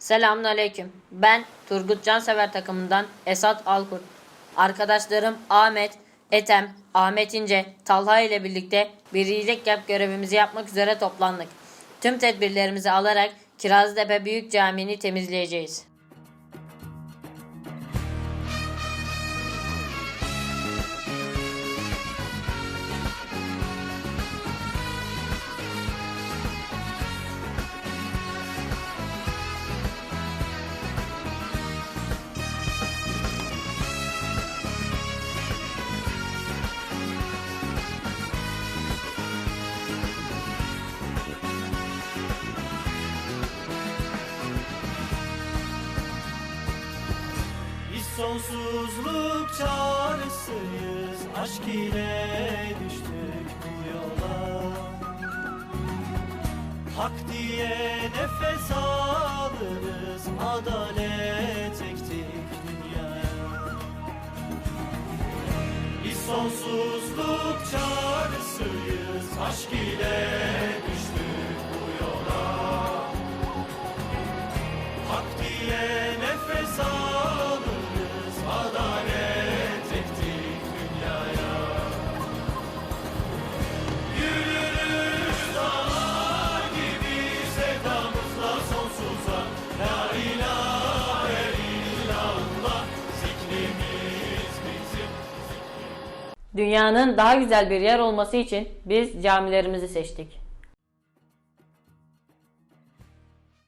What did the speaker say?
Selamünaleyküm. Ben Turgut Cansever takımından Esat Alkurt. Arkadaşlarım Ahmet, Etem, Ahmet İnce, Talha ile birlikte bir iyilik yap görevimizi yapmak üzere toplandık. Tüm tedbirlerimizi alarak Kirazlıtepe Büyük Camii'ni temizleyeceğiz. Sonsuzluk çağrısıyız Aşk ile düştük bu yola. Hak diye nefes alırız Adalet ektik dünyaya Biz sonsuzluk çağrısıyız Aşk ile Dünyanın daha güzel bir yer olması için biz camilerimizi seçtik.